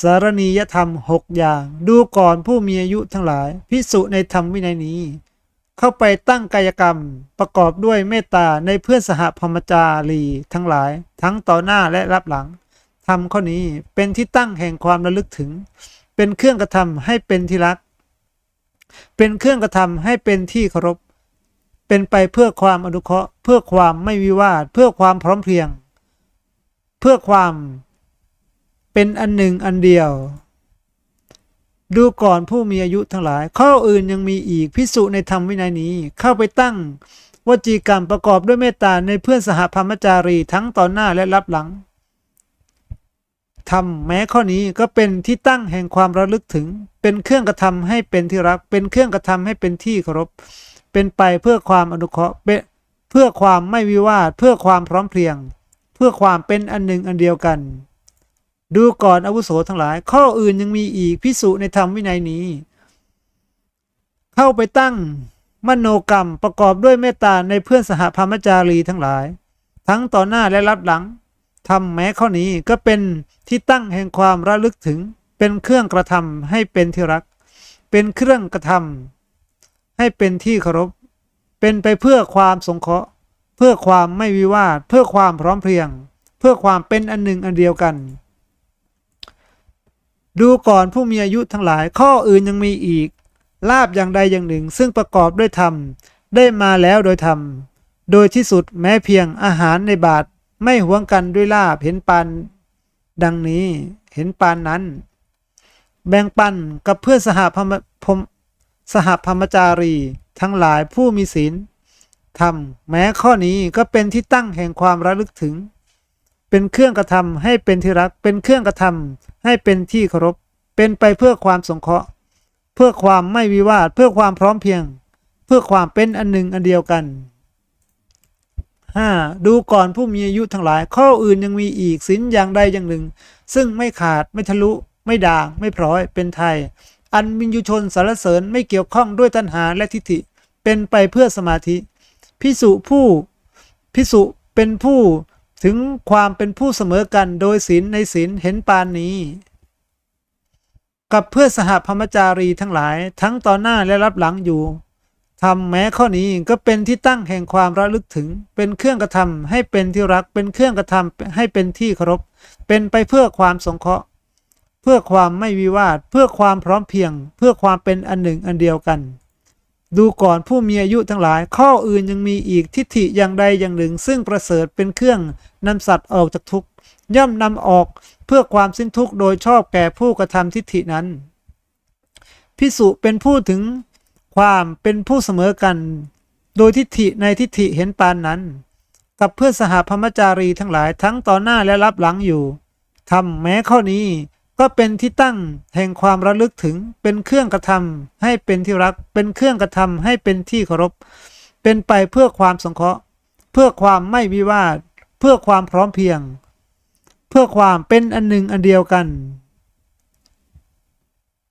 สารณียธรรมหกอย่าง ดูก่อนผู้มีอายุทั้งหลาย พิสุในธรรมวินัยนี้ เข้าไปตั้งกายกรรม ประกอบด้วยเมตตาในเพื่อนสหพรมจารีทั้งหลาย ทั้งต่อหน้าและรับหลังทำข้อนี้เป็นที่ตั้งแห่งความระลึกถึง เป็นเครื่องกระทำให้เป็นที่รัก เป็นเครื่องกระทำให้เป็นที่เคารพ เป็นไปเพื่อความอนุเคราะห์ เพื่อความไม่วิวาท เพื่อความพร้อมเพรียง เพื่อความ เป็นอันหนึ่งอันเดียว ดูก่อนผู้มีอายุทั้งหลาย ข้ออื่นยังมีอีกพิสุในธรรมวินัยนี้ เข้าไปตั้งวจีกรรมประกอบด้วยเมตตาในเพื่อนสหพรมจารีทั้งต่อหน้าและรับหลังทำแม้ข้อนี้ก็เป็นที่ตั้งแห่งความระลึกถึง เป็นเครื่องกระทำให้เป็นที่รัก เป็นเครื่องกระทำให้เป็นที่เคารพ เป็นไปเพื่อความอนุเคราะห์เป็นเพื่อความไม่วิวาท เพื่อความพร้อมเพรียง เพื่อความเป็นอันหนึ่งอันเดียวกัน ดูก่อนอาวุโสทั้งหลาย ข้ออื่นยังมีอีกพิสุในธรรมวินัยนี้ เข้าไปตั้งมโนกรรมประกอบด้วยเมตตาในเพื่อนสหพรมจารีทั้งหลาย ทั้งต่อหน้าและรับหลังทำแม้ข้อนี้ก็เป็นที่ตั้งแห่งความระลึกถึง เป็นเครื่องกระทำให้เป็นที่รัก เป็นเครื่องกระทำให้เป็นที่เคารพเป็นไปเพื่อความสงเคราะห์ เพื่อความไม่วิวาท เพื่อความพร้อมเพรียง เพื่อความเป็นอันหนึ่งอันเดียวกัน ดูก่อนผู้มีอายุทั้งหลายข้ออื่นยังมีอีก ลาบอย่างใดอย่างหนึ่ง ซึ่งประกอบด้วยธรรม ได้มาแล้วโดยธรรม โดยที่สุดแม้เพียงอาหารในบาทไม่หวงกันด้วยลาบเห็นปานดังนี้เห็นปานนั้น แบ่งปันกับเพื่อนสหพรหมพมสหพรมจารี ทั้งหลายผู้มีศีลธรรม แม้ข้อนี้ก็เป็นที่ตั้งแห่งความระลึกถึง เป็นเครื่องกระทำให้เป็นที่รัก เป็นเครื่องกระทำให้เป็นที่เคารพ เป็นไปเพื่อความสงเคราะห์ เพื่อความไม่วิวาท เพื่อความพร้อมเพียง เพื่อความเป็นอันหนึ่งอันเดียวกัน 5. ดูก่อนผู้มีอายุทั้งหลาย ข้ออื่นยังมีอีกสินอย่างใดอย่างหนึ่ง ซึ่งไม่ขาดไม่ทะลุไม่ด่าง ไม่พร้อย เป็นไทย อันมินยุชนสารเสริญไม่เกี่ยวข้องด้วยตัณหาและทิฏฐิ เป็นไปเพื่อสมาธิพิสุผู้พิสุเป็นผู้ ถึงความเป็นผู้เสมอกันโดยศีลในศีลเห็นปานนี้ กับเพื่อสหพรหมจารีทั้งหลายทั้งต่อหน้าและรับหลังอยู่ทำแม้ข้อนี้ก็เป็นที่ตั้งแห่งความระลึกถึง เป็นเครื่องกระทำให้เป็นที่รักเป็นเครื่องกระทำให้เป็นที่เคารพเป็นไปเพื่อความสงเคราะห์ เพื่อความไม่วิวาท เพื่อความพร้อมเพียง เพื่อความเป็นอันหนึ่งอันเดียวกัน ดูก่อนผู้มีอายุทั้งหลาย ข้ออื่นยังมีอีกทิฏฐิอย่างใดอย่างหนึ่ง ซึ่งประเสริฐเป็นเครื่องนำสัตว์ออกจากทุกข์ย่อมนำออกเพื่อความสิ้นทุกข์โดยชอบแก่ผู้กระทำทิฏฐินั้น พิสุเป็นผู้ถึงความเป็นผู้เสมอกัน โดยทิฏฐิในทิฏฐิเห็นปานนั้น กับเพื่อนสหพรหมจารีทั้งหลายทั้งต่อหน้าและรับหลังอยู่ทำแม้ข้อนี้ ก็เป็นที่ตั้งแห่งความระลึกถึงเป็นเครื่องกระทำให้เป็นที่รัก เป็นเครื่องกระทำให้เป็นที่เคารพ เป็นไปเพื่อความสงเคราะห์ เพื่อความไม่วิวาท เพื่อความพร้อมเพียง เพื่อความเป็นอันหนึ่งอันเดียวกัน